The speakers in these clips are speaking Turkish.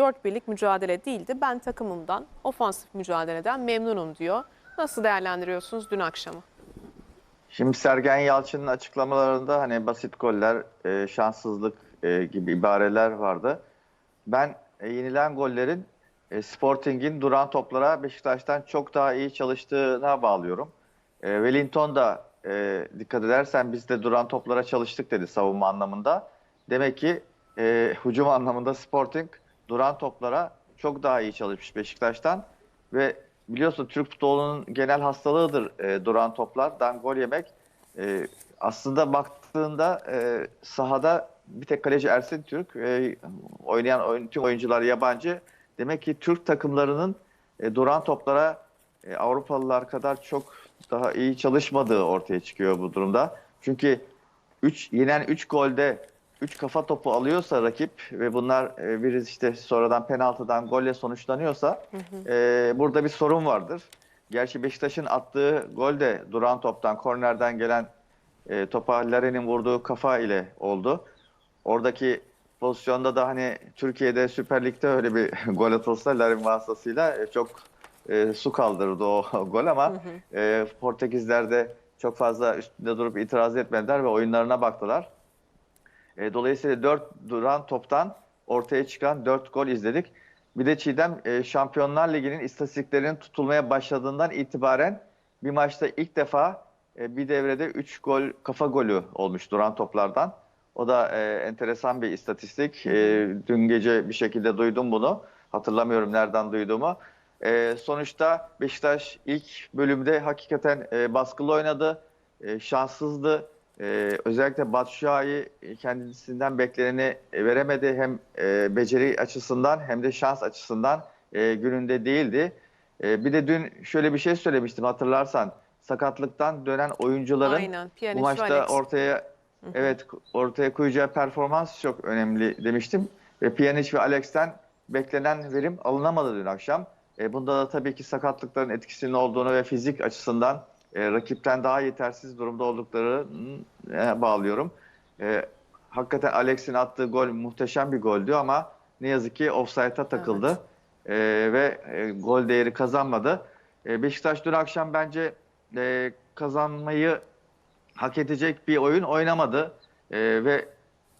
Dört birlik mücadele değildi. Ben takımımdan, ofansif mücadeleden memnunum diyor. Nasıl değerlendiriyorsunuz dün akşamı? Şimdi Sergen Yalçın'ın açıklamalarında hani basit goller, e, şanssızlık e, gibi ibareler vardı. Ben e, yenilen gollerin Sporting'in duran toplara Beşiktaş'tan çok daha iyi çalıştığına bağlıyorum. Wellington da dikkat edersen biz de duran toplara çalıştık dedi savunma anlamında. Demek ki hücum anlamında Sporting duran toplara çok daha iyi çalışmış Beşiktaş'tan ve biliyorsun Türk futbolunun genel hastalığıdır e, duran toplardan gol yemek. E, aslında baktığında e, sahada bir tek kaleci Ersin Türk, e, oynayan oyun, tüm oyuncular yabancı. Demek ki Türk takımlarının e, duran toplara e, Avrupalılar kadar çok daha iyi çalışmadığı ortaya çıkıyor bu durumda. Çünkü 3 yenen 3 golde 3 kafa topu alıyorsa rakip ve bunlar e, biri işte sonradan penaltıdan golle sonuçlanıyorsa e, burada bir sorun vardır. Gerçi Beşiktaş'ın attığı gol de duran toptan, kornerden gelen e, topa Larin'in vurduğu kafa ile oldu. Oradaki pozisyonda da hani Türkiye'de Süper Lig'de öyle bir gol atılsa Larin vasıtasıyla e, çok e, su kaldırdı o gol ama e, Portekizler de çok fazla üstünde durup itiraz etmediler ve oyunlarına baktılar. E, dolayısıyla 4 duran toptan ortaya çıkan 4 gol izledik. Bir de Çiğdem e, Şampiyonlar Ligi'nin istatistiklerinin tutulmaya başladığından itibaren bir maçta ilk defa e, bir devrede 3 gol kafa golü olmuş duran toplardan. O da e, enteresan bir istatistik. E, dün gece bir şekilde duydum bunu. Hatırlamıyorum nereden duyduğumu. E, sonuçta Beşiktaş ilk bölümde hakikaten e, baskılı oynadı. E, şanssızdı. E, özellikle Batshuayi kendisinden bekleneni veremedi. Hem e, beceri açısından hem de şans açısından e, gününde değildi. E, bir de dün şöyle bir şey söylemiştim hatırlarsan. Sakatlıktan dönen oyuncuların Aynen. Bu maçta Alex. ortaya evet ortaya koyacağı performans çok önemli demiştim. Ve Pjanic ve Alex'ten beklenen verim alınamadı dün akşam. E, bunda da tabii ki sakatlıkların etkisinin olduğunu ve fizik açısından e, rakipten daha yetersiz durumda olduklarını bağlıyorum. E, hakikaten Alex'in attığı gol muhteşem bir goldü ama ne yazık ki offside'a takıldı. E, ve e, gol değeri kazanmadı. E, Beşiktaş dün akşam bence e, kazanmayı hak edecek bir oyun oynamadı. E, ve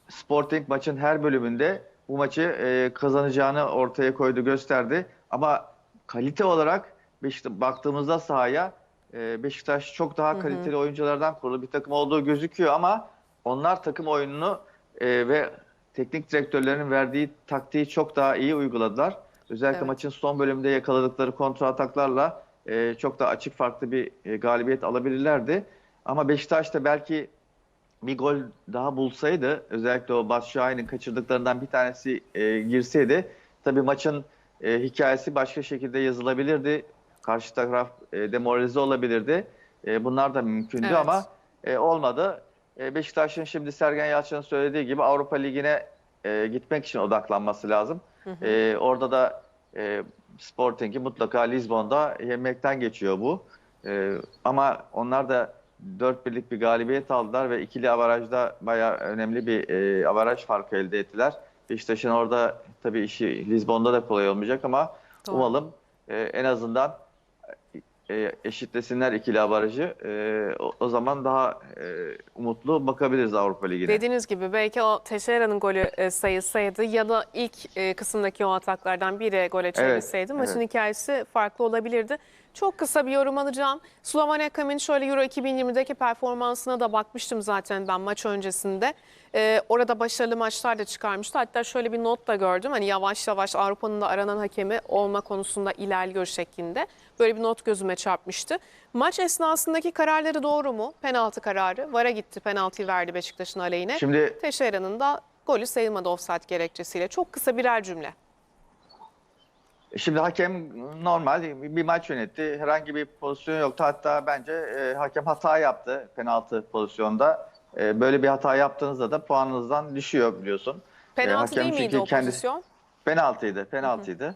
Sporting maçın her bölümünde bu maçı e, kazanacağını ortaya koydu, gösterdi. Ama kalite olarak Beşiktaş, baktığımızda sahaya e, Beşiktaş çok daha kaliteli oyunculardan kurulu bir takım olduğu gözüküyor ama onlar takım oyununu e, ve teknik direktörlerin verdiği taktiği çok daha iyi uyguladılar. Özellikle Evet. maçın son bölümünde yakaladıkları kontra ataklarla e, çok daha açık farklı bir e, galibiyet alabilirlerdi. Ama Beşiktaş da belki bir gol daha bulsaydı özellikle o Batshuayi'nin kaçırdıklarından bir tanesi e, girseydi tabii maçın e, hikayesi başka şekilde yazılabilirdi. Karşı taraf e, demoralize olabilirdi. E, bunlar da mümkündü Evet. ama e, olmadı. E, Beşiktaş'ın şimdi Sergen Yalçın'ın söylediği gibi Avrupa Ligi'ne e, gitmek için odaklanması lazım. E, orada da e, Sporting'i mutlaka Lizbon'da yemekten geçiyor bu. E, ama onlar da 4 birlik bir galibiyet aldılar ve ikili avarajda bayağı önemli bir e, avaraj farkı elde ettiler. Beşiktaş'ın orada tabii işi Lizbon'da da kolay olmayacak ama Doğru. umalım e, en azından e, eşitlesinler ikili avarajı. E, o, o zaman daha e, umutlu bakabiliriz Avrupa Ligi'ne. Dediğiniz gibi belki o Teixeira'nın golü e, sayılsaydı ya da ilk e, kısımdaki o ataklardan biri gole çevirseydi maçın evet. hikayesi farklı olabilirdi. Çok kısa bir yorum alacağım. Slovan Ekam'in şöyle Euro 2020'deki performansına da bakmıştım zaten ben maç öncesinde. E, orada başarılı maçlar da çıkarmıştı. Hatta şöyle bir not da gördüm. Hani yavaş yavaş Avrupa'nın da aranan hakemi olma konusunda ilerliyor şeklinde. Böyle bir not gözüme çarpmıştı. Maç esnasındaki kararları doğru mu? Penaltı kararı. VAR'a gitti penaltıyı verdi Beşiktaş'ın aleyhine. Şimdi Teixeira'nın da golü sayılmadı offside gerekçesiyle. Çok kısa birer cümle. Şimdi hakem normal bir maç yönetti. Herhangi bir pozisyon yoktu. Hatta bence e, hakem hata yaptı penaltı pozisyonda. E, böyle bir hata yaptığınızda da puanınızdan düşüyor biliyorsun. E, Penaltı hakem değil miydi o kendi- pozisyon? Penaltıydı, penaltıydı.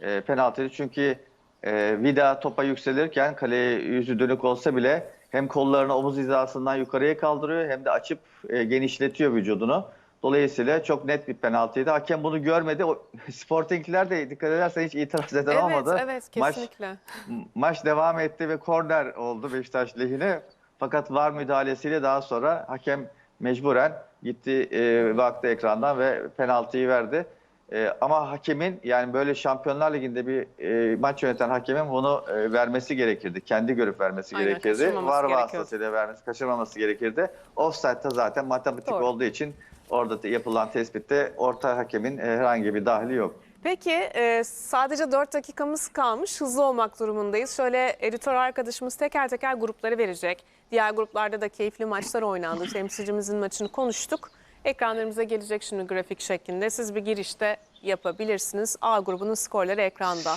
E, penaltıydı çünkü e, Vida topa yükselirken kaleye yüzü dönük olsa bile hem kollarını omuz hizasından yukarıya kaldırıyor hem de açıp e, genişletiyor vücudunu. Dolayısıyla çok net bir penaltıydı. Hakem bunu görmedi. O, Sporting'ler de dikkat edersen hiç itiraz eden Evet, olmadı. evet Maç kesinlikle. maç devam etti ve korner oldu Beşiktaş lehine. Fakat VAR müdahalesiyle daha sonra hakem mecburen gitti e, baktı ekrandan ve penaltıyı verdi. E, ama hakemin yani böyle Şampiyonlar Ligi'nde bir e, maç yöneten hakemin bunu e, vermesi gerekirdi. Kendi görüp vermesi Aynen, gerekirdi. VAR vasıtasıyla vermesi, kaçırmaması gerekirdi. Offside'da zaten matematik Doğru. olduğu için orada da yapılan tespitte orta hakemin e, herhangi bir dahili yok. Peki e, sadece 4 dakikamız kalmış. Hızlı olmak durumundayız. Şöyle editör arkadaşımız teker teker grupları verecek. Diğer gruplarda da keyifli maçlar oynandı. Temsilcimizin maçını konuştuk. Ekranlarımıza gelecek şimdi grafik şeklinde. Siz bir girişte yapabilirsiniz. A grubunun skorları ekranda.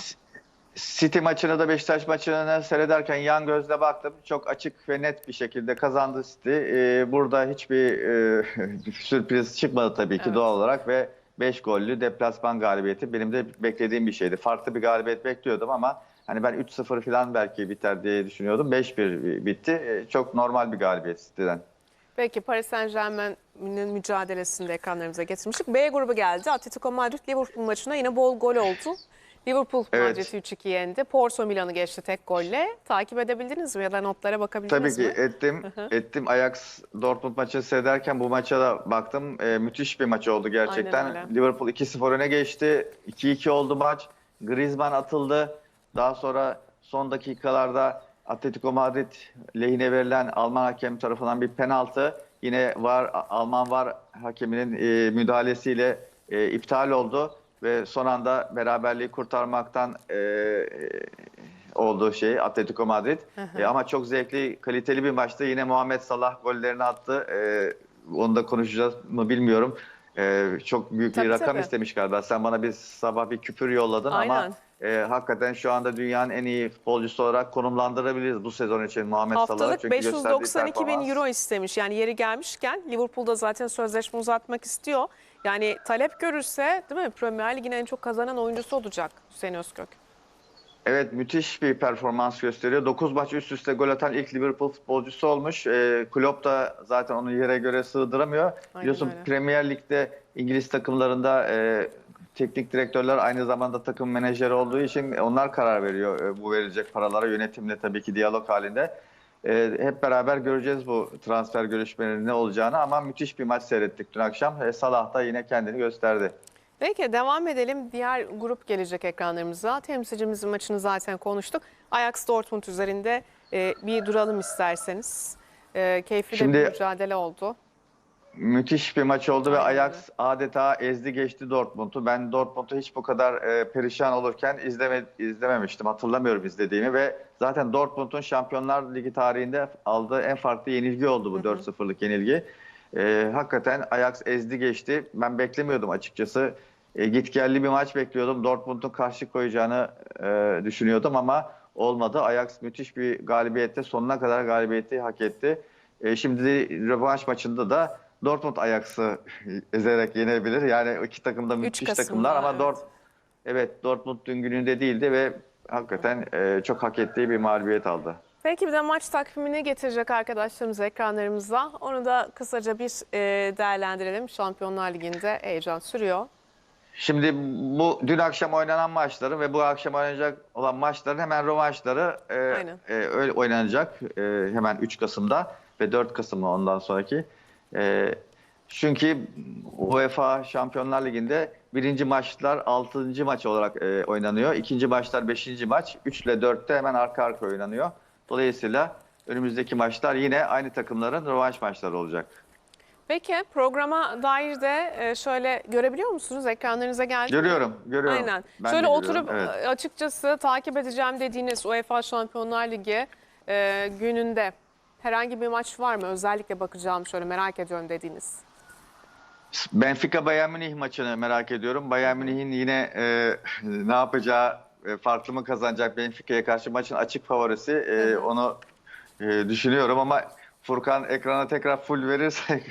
City maçını da Beşiktaş maçını seyrederken yan gözle baktım. Çok açık ve net bir şekilde kazandı City. Ee, burada hiçbir e, sürpriz çıkmadı tabii ki Evet. doğal olarak ve 5 gollü deplasman galibiyeti benim de beklediğim bir şeydi. Farklı bir galibiyet bekliyordum ama hani ben 3-0 falan belki biter diye düşünüyordum. 5-1 bitti. Ee, Çok normal bir galibiyet City'den. Peki Paris Saint Germain'in mücadelesini de ekranlarımıza getirmiştik. B grubu geldi. Atletico Madrid Liverpool maçına yine bol gol oldu. Liverpool Evet. Madrid'i 3-2 yendi. Porto Milan'ı geçti tek golle. Takip edebildiniz mi ya da notlara Tabii bakabildiniz ki mi? ettim. ettim. Ajax Dortmund maçını seyrederken bu maça da baktım. Ee, müthiş bir maç oldu gerçekten. Liverpool 2-0 öne geçti. 2-2 oldu maç. Griezmann atıldı. Daha sonra son dakikalarda Atletico Madrid lehine verilen Alman hakem tarafından bir penaltı. Yine var Alman var hakeminin e, müdahalesiyle e, iptal oldu ve son anda beraberliği kurtarmaktan e, e, olduğu şey Atletico Madrid. E, ama çok zevkli, kaliteli bir maçtı. Yine Muhammed Salah gollerini attı. E, onu da konuşacağız mı bilmiyorum. E, çok büyük Tabii, bir rakam tabii. istemiş galiba. Sen bana bir sabah bir küpür yolladın ama Aynen. e, hakikaten şu anda dünyanın en iyi futbolcusu olarak konumlandırabiliriz bu sezon için Muhammed. Haftalık Çünkü gösterdiği 592 bin euro istemiş. Yani yeri gelmişken Liverpool'da zaten sözleşme uzatmak istiyor. Yani talep görürse değil mi Premier Lig'in en çok kazanan oyuncusu olacak Hüseyin Özkök. Evet müthiş bir performans gösteriyor. 9 maç üst üste gol atan ilk Liverpool futbolcusu olmuş. E, Klopp da zaten onu yere göre sığdıramıyor. Biliyorsun öyle. Premier Lig'de İngiliz takımlarında e, teknik direktörler aynı zamanda takım menajeri olduğu için onlar karar veriyor e, bu verilecek paralara. Yönetimle tabii ki diyalog halinde. E, hep beraber göreceğiz bu transfer görüşmelerinin ne olacağını ama müthiş bir maç seyrettik dün akşam. E, Salah da yine kendini gösterdi. Peki devam edelim. Diğer grup gelecek ekranlarımıza. Temsilcimizin maçını zaten konuştuk. Ajax Dortmund üzerinde e, bir duralım isterseniz. E, keyifli de Şimdi- bir mücadele oldu. Müthiş bir maç oldu ve Ajax adeta ezdi geçti Dortmund'u. Ben Dortmund'u hiç bu kadar e, perişan olurken izleme, izlememiştim. Hatırlamıyorum izlediğimi ve zaten Dortmund'un Şampiyonlar Ligi tarihinde aldığı en farklı yenilgi oldu bu 4-0'lık yenilgi. E, hakikaten Ajax ezdi geçti. Ben beklemiyordum açıkçası. E, gitgelli bir maç bekliyordum. Dortmund'un karşı koyacağını e, düşünüyordum ama olmadı. Ajax müthiş bir galibiyette sonuna kadar galibiyeti hak etti. E, şimdi rövanş maçında da Dortmund Ajax'ı ezerek yenebilir. Yani iki takım da müthiş Kasım'da, takımlar ama evet. Dort evet Dortmund dün gününde değildi ve hakikaten e, çok hak ettiği bir mağlubiyet aldı. Peki bir de maç takvimini getirecek arkadaşlarımız ekranlarımıza. Onu da kısaca bir e, değerlendirelim. Şampiyonlar Ligi'nde heyecan sürüyor. Şimdi bu dün akşam oynanan maçların ve bu akşam oynanacak olan maçların hemen rövanşları e, Aynen. e, öyle oynanacak e, hemen 3 Kasım'da ve 4 Kasım'da ondan sonraki. E, çünkü UEFA Şampiyonlar Ligi'nde birinci maçlar 6. maç olarak e, oynanıyor. İkinci maçlar 5. maç. 3 ile 4'te hemen arka arka oynanıyor. Dolayısıyla önümüzdeki maçlar yine aynı takımların rövanş maçları olacak. Peki programa dair de e, şöyle görebiliyor musunuz? Ekranlarınıza geldi mi? Görüyorum, görüyorum. Aynen. Ben Şöyle oturup görüyorum, evet. e, açıkçası takip edeceğim dediğiniz UEFA Şampiyonlar Ligi e, gününde herhangi bir maç var mı? Özellikle bakacağım şöyle merak ediyorum dediğiniz. Benfica Bayern Münih maçını merak ediyorum. Bayern Münih'in yine e, ne yapacağı, e, farklı mı kazanacak Benfica'ya karşı maçın açık favorisi. E, onu e, düşünüyorum ama Furkan ekrana tekrar full verirse